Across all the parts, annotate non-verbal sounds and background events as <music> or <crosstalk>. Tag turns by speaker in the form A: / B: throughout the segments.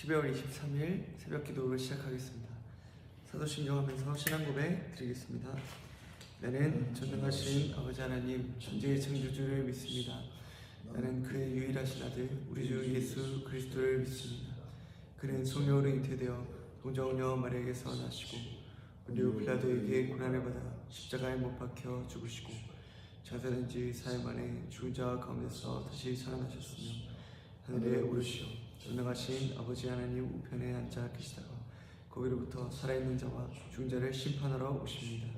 A: 12월 23일 새벽 기도를 시작하겠습니다. 사도신경하면서 신앙 고백 드리겠습니다. 나는 전능하신 아버지 하나님 존재의 창조주를 믿습니다. 나는 그의 유일하신 아들 우리 주 예수 그리스도를 믿습니다. 그는 성령으로 잉태되어 동정녀 마리아에게서 나시고 본디오 빌라도에게 고난을 받아 십자가에 못 박혀 죽으시고 장사된 지 사흘 만에 죽은 자 가운데서 다시 살아나셨으며 하늘에 오르시어 전능하신 아버지 하나님 우편에 앉아 계시다가 거기로부터 살아있는 자와 죽은 자를 심판하러 오십니다.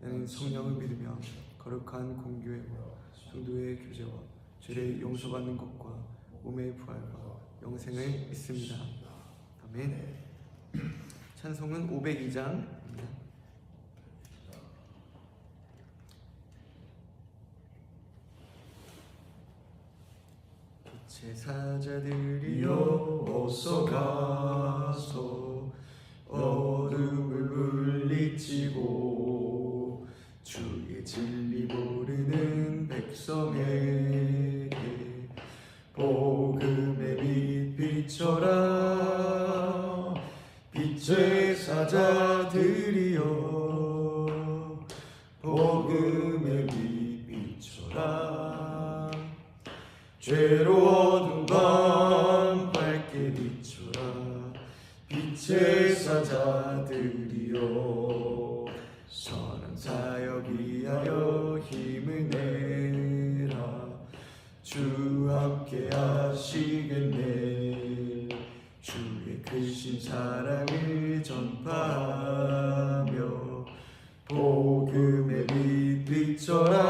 A: 나는 성령을 믿으며 거룩한 공교회와 성도의 교제와 죄를 용서받는 것과 몸의 부활과 영생을 믿습니다. 아멘. 찬송은 502장입니다. 제사자들이여 어서 가서 어둠을 물리치고 주의 진리 모르는 백성에게 복음의 빛 비춰라. 빛의 사자들이여 복음의 빛 비춰라 죄로 어두운 밤 밝게 비춰라. 빛의 사자들이여 선한 사역 위하여 힘을 내라. 주 함께 하시겠네. 주의 크신 사랑을 전파하며 복음의 빛 비춰라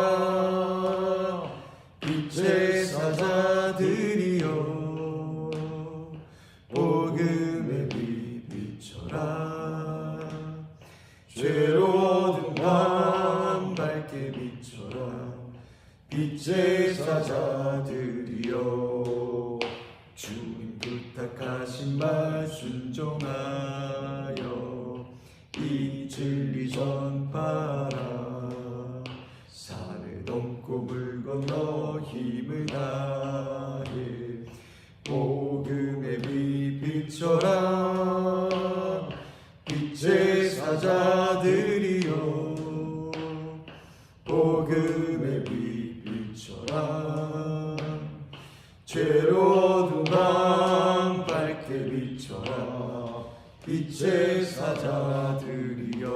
A: 빛의 사자들이여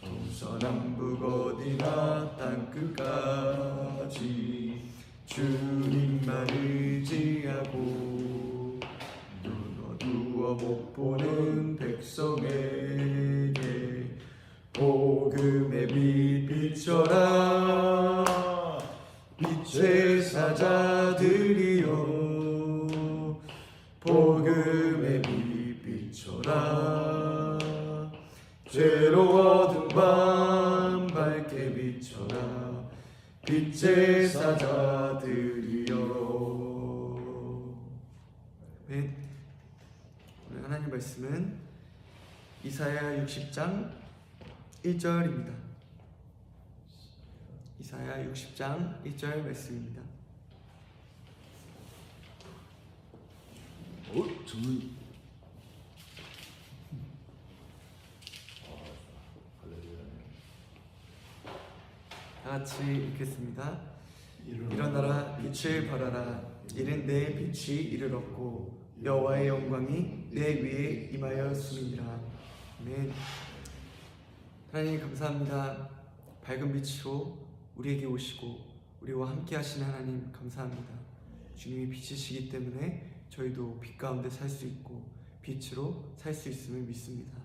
A: 동서남북 어디나 땅끝까지 주님만 의지하고 눈 어두워 못 보는 백성에게 복음의 빛 비춰라. 빛의 사자 이사야 60장 1절입니다. 이사야 60장 1절 말씀입니다.
B: 어? 저는
A: 다 같이 읽겠습니다. 일어나라 빛을 발하라 이는 내 빛이 이르렀고 여호와의 영광이 내 위에 임하였음이니라. 아멘. 하나님 감사합니다. 밝은 빛으로 우리에게 오시고 우리와 함께 하시는 하나님 감사합니다. 주님이 빛이시기 때문에 저희도 빛 가운데 살 수 있고 빛으로 살 수 있음을 믿습니다.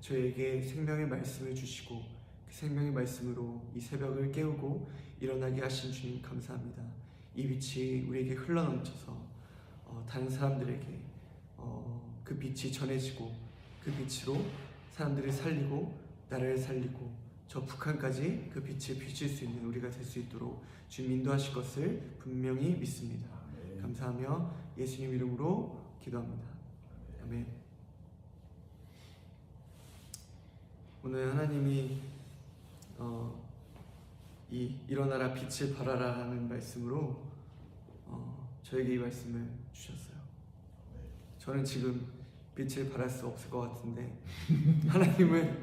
A: 저에게 생명의 말씀을 주시고 그 생명의 말씀으로 이 새벽을 깨우고 일어나게 하신 주님 감사합니다. 이 빛이 우리에게 흘러넘쳐서 어, 다른 사람들에게 어, 그 빛이 전해지고 그 빛으로 사람들을 살리고 나라를 살리고 저 북한까지 그 빛을 비칠 수 있는 우리가 될 수 있도록 주님 인도하실 것을 분명히 믿습니다. 감사하며 예수님 이름으로 기도합니다. 아멘. 오늘 하나님이 어, 이 일어나라 빛을 발하라는 말씀으로 어, 저에게 이 말씀을 주셨어요. 저는 지금 빛을 발할 수 없을 것 같은데 <laughs> 하나님은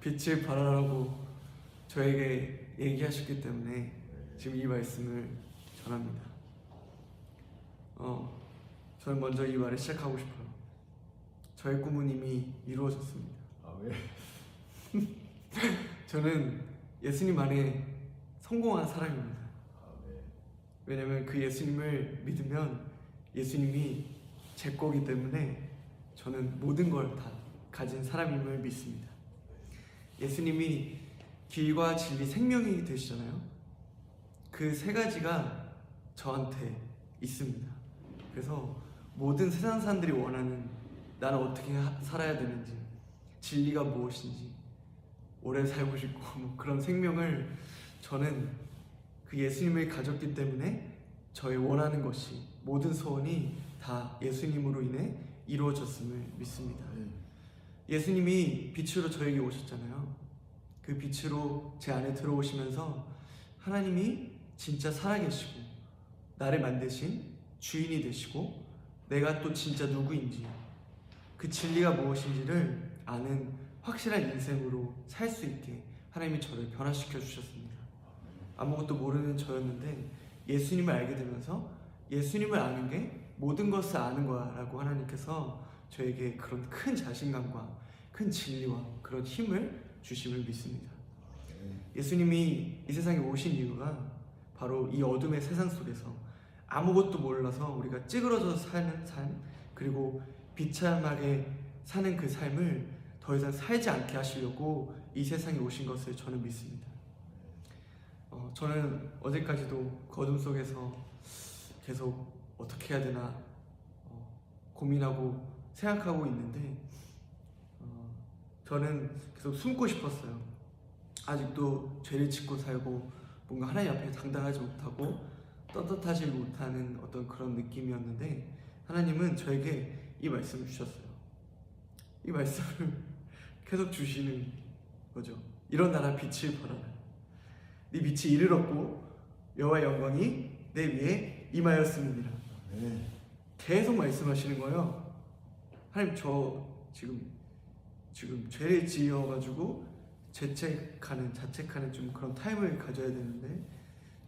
A: 빛을 발하라고 저에게 얘기하셨기 때문에 지금 이 말씀을 전합니다. 어, 저는 먼저 이 말을 시작하고 싶어요. 저의 꿈은 이미 이루어졌습니다.
B: 아 왜? <laughs>
A: 저는 예수님 안에 성공한 사람입니다.
B: 아 네.
A: 왜냐면 그 예수님을 믿으면 예수님이 제 거기 때문에 저는 모든 걸 다 가진 사람임을 믿습니다. 예수님이 길과 진리 생명이 되시잖아요. 그 세 가지가 저한테 있습니다. 그래서 모든 세상 사람들이 원하는 나는 어떻게 하- 살아야 되는지 진리가 무엇인지 오래 살고 싶고 <laughs> 뭐 그런 생명을 저는 그 예수님을 가졌기 때문에 저의 원하는 것이 모든 소원이 다 예수님으로 인해 이루어졌음을 믿습니다.
B: 네.
A: 예수님이 빛으로 저에게 오셨잖아요. 그 빛으로 제 안에 들어오시면서 하나님이 진짜 살아계시고 나를 만드신 주인이 되시고 내가 또 진짜 누구인지 그 진리가 무엇인지를 아는 확실한 인생으로 살 수 있게 하나님이 저를 변화시켜 주셨습니다. 아무것도 모르는 저였는데 예수님을 알게 되면서 예수님을 아는 게 모든 것을 아는 거야 라고 하나님께서 저에게 그런 큰 자신감과 큰 진리와 그런 힘을 주심을 믿습니다.
B: 네.
A: 예수님이 이 세상에 오신 이유가 바로 이 어둠의 세상 속에서 아무것도 몰라서 우리가 찌그러져서 사는 삶 그리고 비참하게 사는 그 삶을 더 이상 살지 않게 하시려고 이 세상에 오신 것을 저는 믿습니다. 어, 저는 어제까지도 그 어둠 속에서 계속 어떻게 해야 되나 어, 고민하고 생각하고 있는데 어, 저는 계속 숨고 싶었어요. 아직도 죄를 짓고 살고 뭔가 하나님 앞에 당당하지 못하고 떳떳하지 못하는 어떤 그런 느낌이었는데 하나님은 저에게 이 말씀을 주셨어요. 이 말씀을 <laughs> 계속 주시는 거죠. 일어나라 빛을 발하라. 네 빛이 이르렀고 여호와의 영광이 내 위에 임하였음이니라.
B: 네.
A: 계속 말씀하시는 거예요. 하나님 저 지금 지금 죄를 지어가지고 죄책하는 자책하는 좀 그런 타임을 가져야 되는데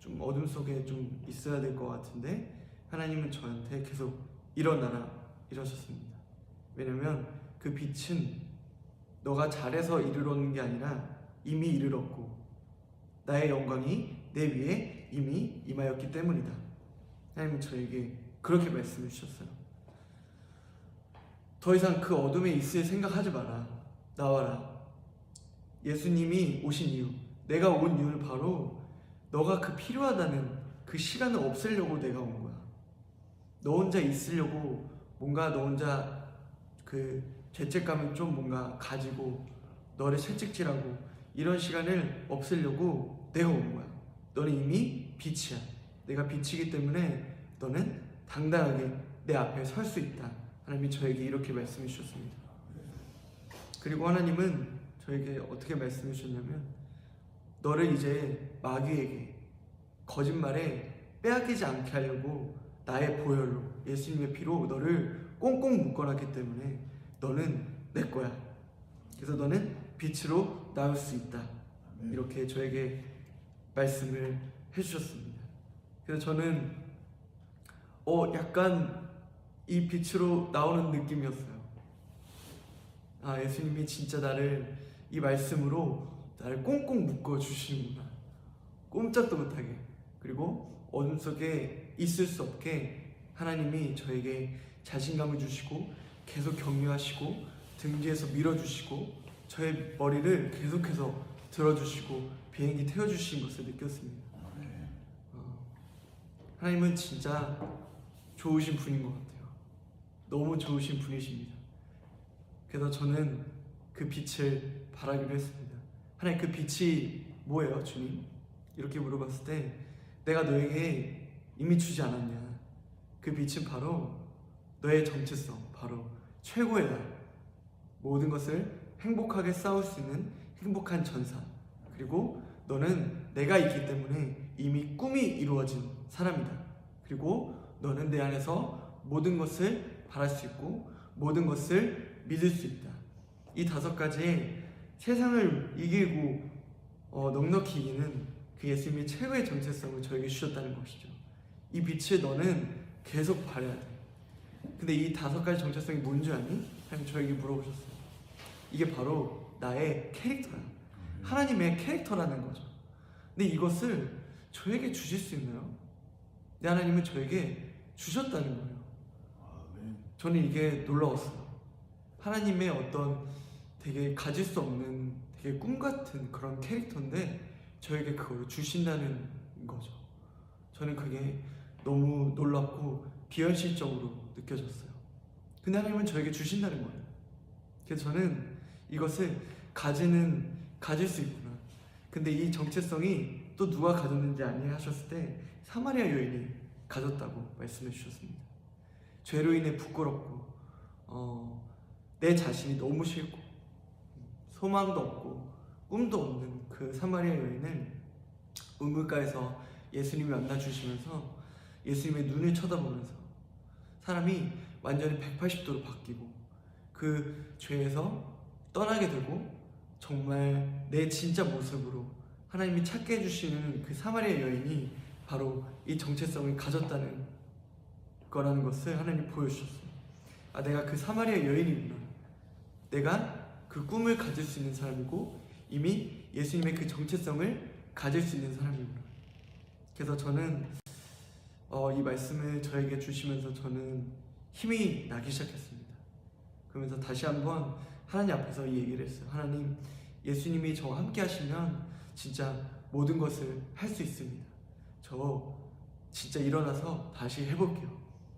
A: 좀 어둠 속에 좀 있어야 될 것 같은데 하나님은 저한테 계속 일어나라 이러셨습니다. 왜냐면 그 빛은 너가 잘해서 이르러는 게 아니라 이미 이르렀고 나의 영광이 내 위에 이미 임하였기 때문이다. 하나님은 저에게 그렇게 말씀해 주셨어요. 더 이상 그 어둠에 있을 생각하지 마라. 나와라. 예수님이 오신 이유, 내가 온 이유는 바로 너가 그 필요하다는 그 시간을 없애려고 내가 온 거야. 너 혼자 있으려고 뭔가 너 혼자 그 죄책감을 좀 뭔가 가지고 너를 채찍질하고 이런 시간을 없애려고 내가 온 거야. 너는 이미 빛이야. 내가 빛이기 때문에 너는 당당하게 내 앞에 설 수 있다. 하나님이 저에게 이렇게 말씀해 주셨습니다. 그리고 하나님은 저에게 어떻게 말씀해 주셨냐면 너를 이제 마귀에게 거짓말에 빼앗기지 않게 하려고 나의 보혈로 예수님의 피로 너를 꽁꽁 묶어놨기 때문에 너는 내 거야. 그래서 너는 빛으로 나올 수 있다.
B: 네.
A: 이렇게 저에게 말씀을 해주셨습니다. 그래서 저는 어 약간 이 빛으로 나오는 느낌이었어요. 아 예수님이 진짜 나를 이 말씀으로 나를 꽁꽁 묶어 주시는구나. 꼼짝도 못하게 그리고 어둠 속에 있을 수 없게 하나님이 저에게 자신감을 주시고 계속 격려하시고 등 뒤에서 밀어주시고 저의 머리를 계속해서 들어주시고 비행기 태워주신 것을 느꼈습니다.
B: 아, 네.
A: 어, 하나님은 진짜 좋으신 분인 것 같아요. 너무 좋으신 분이십니다. 그래서 저는 그 빛을 바라기로 했습니다. 하나님 그 빛이 뭐예요, 주님? 이렇게 물어봤을 때 내가 너에게 이미 주지 않았냐? 그 빛은 바로 너의 정체성, 바로 최고의 날. 모든 것을 행복하게 싸울 수 있는 행복한 전사. 그리고 너는 내가 있기 때문에 이미 꿈이 이루어진 사람이다. 그리고 너는 내 안에서 모든 것을 바랄 수 있고 모든 것을 믿을 수 있다. 이 다섯 가지의 세상을 이기고 어, 넉넉히 이기는 그 예수님이 최고의 정체성을 저에게 주셨다는 것이죠. 이 빛을 너는 계속 발해야 돼. 근데 이 다섯 가지 정체성이 뭔지 아니? 하나님 저에게 물어보셨어요. 이게 바로 나의 캐릭터야. 하나님의 캐릭터라는 거죠. 근데 이것을 저에게 주실 수 있나요? 네, 하나님은 저에게 주셨다는 거예요.
B: 아멘.
A: 저는 이게 놀라웠어요. 하나님의 어떤 되게 가질 수 없는 되게 꿈 같은 그런 캐릭터인데 저에게 그걸 주신다는 거죠. 저는 그게 너무 놀랍고 비현실적으로 느껴졌어요. 근데 하나님은 저에게 주신다는 거예요. 그래서 저는 이것을 가지는 가질 수 있구나. 근데 이 정체성이 또 누가 가졌는지 아니 하셨을 때 사마리아 여인이 가졌다고 말씀해 주셨습니다. 죄로 인해 부끄럽고 어, 내 자신이 너무 싫고 소망도 없고 꿈도 없는 그 사마리아 여인을 우물가에서 예수님이 만나 주시면서 예수님의 눈을 쳐다보면서 사람이 완전히 180도로 바뀌고 그 죄에서 떠나게 되고 정말 내 진짜 모습으로 하나님이 찾게 해주시는 그 사마리아 여인이 바로 이 정체성을 가졌다는 거라는 것을 하나님 보여주셨어요. 아, 내가 그 사마리아 여인이구나. 내가 그 꿈을 가질 수 있는 사람이고 이미 예수님의 그 정체성을 가질 수 있는 사람이구나. 그래서 저는 어, 이 말씀을 저에게 주시면서 저는 힘이 나기 시작했습니다. 그러면서 다시 한번 하나님 앞에서 이 얘기를 했어요. 하나님, 예수님이 저와 함께 하시면 진짜 모든 것을 할 수 있습니다. 저 진짜 일어나서 다시 해볼게요.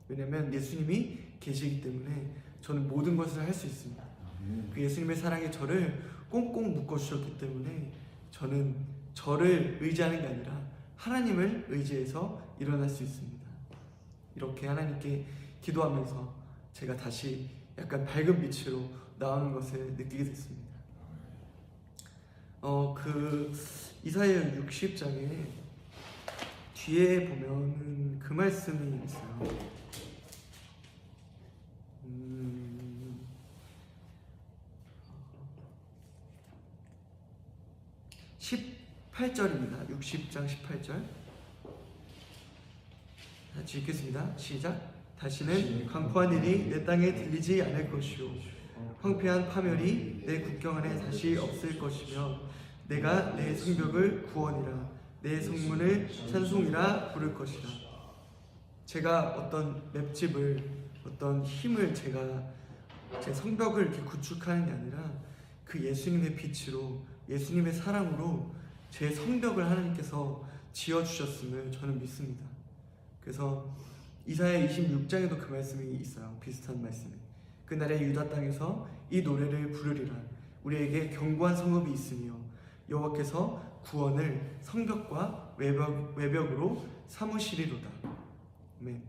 A: 왜냐면 예수님이 계시기 때문에 저는 모든 것을 할 수 있습니다. 그 예수님의 사랑이 저를 꽁꽁 묶어 주셨기 때문에 저는 저를 의지하는 게 아니라 하나님을 의지해서 일어날 수 있습니다. 이렇게 하나님께 기도하면서 제가 다시 약간 밝은 빛으로 나오는 것을 느끼게 됐습니다. 어, 그 이사야 60장에 뒤에 보면은 그 말씀이 있어요. 음, 18절입니다. 60장 18절. 같이 읽겠습니다. 시작. 다시는 강포한 일이 내 땅에 들리지 않을 것이요 황폐한 파멸이 내 국경 안에 다시 없을 것이며 내가 내 성벽을 구원이라 내 성문을 찬송이라 부를 것이라 제가 어떤 맵집을 어떤 힘을 제가 제 성벽을 이렇게 구축하는 게 아니라 그 예수님의 빛으로 예수님의 사랑으로 제 성벽을 하나님께서 지어 주셨음을 저는 믿습니다. 그래서 이사야 26장에도 그 말씀이 있어요. 비슷한 말씀이. 그날에 유다 땅에서 이 노래를 부르리라. 우리에게 견고한 성읍이 있으며 여호와께서 구원을 성벽과 외벽, 외벽으로 삼으시리로다. 아멘.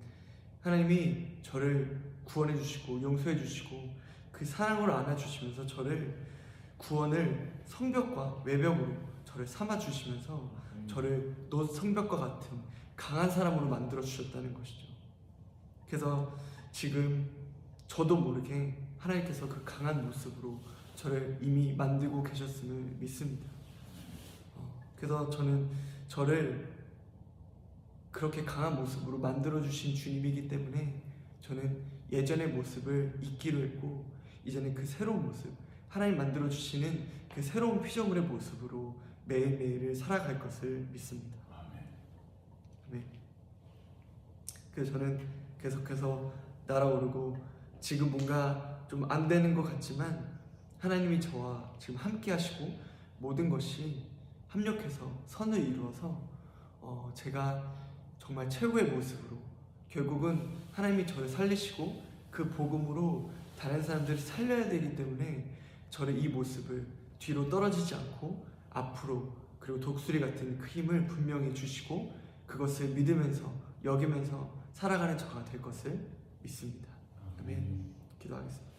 A: 하나님이 저를 구원해 주시고 용서해 주시고 그 사랑으로 안아 주시면서 저를 구원을 성벽과 외벽으로 저를 삼아 주시면서 저를 너 성벽과 같은 강한 사람으로 만들어 주셨다는 것이죠. 그래서 지금 저도 모르게 하나님께서 그 강한 모습으로 저를 이미 만들고 계셨음을 믿습니다. 어, 그래서 저는 저를 그렇게 강한 모습으로 만들어 주신 주님이기 때문에 저는 예전의 모습을 잊기로 했고 이제는 그 새로운 모습 하나님 만들어 주시는 그 새로운 피조물의 모습으로 매일매일을 살아갈 것을 믿습니다. 네. 그래서 저는 계속해서 날아오르고 지금 뭔가 좀 안 되는 것 같지만 하나님이 저와 지금 함께 하시고 모든 것이 합력해서 선을 이루어서 어, 제가 정말 최고의 모습으로 결국은 하나님이 저를 살리시고 그 복음으로 다른 사람들을 살려야 되기 때문에 저를 이 모습을 뒤로 떨어지지 않고 앞으로 그리고 독수리 같은 그 힘을 분명히 주시고 그것을 믿으면서 여기면서 살아가는 저가 될 것을 믿습니다. 아멘. 기도하겠습니다.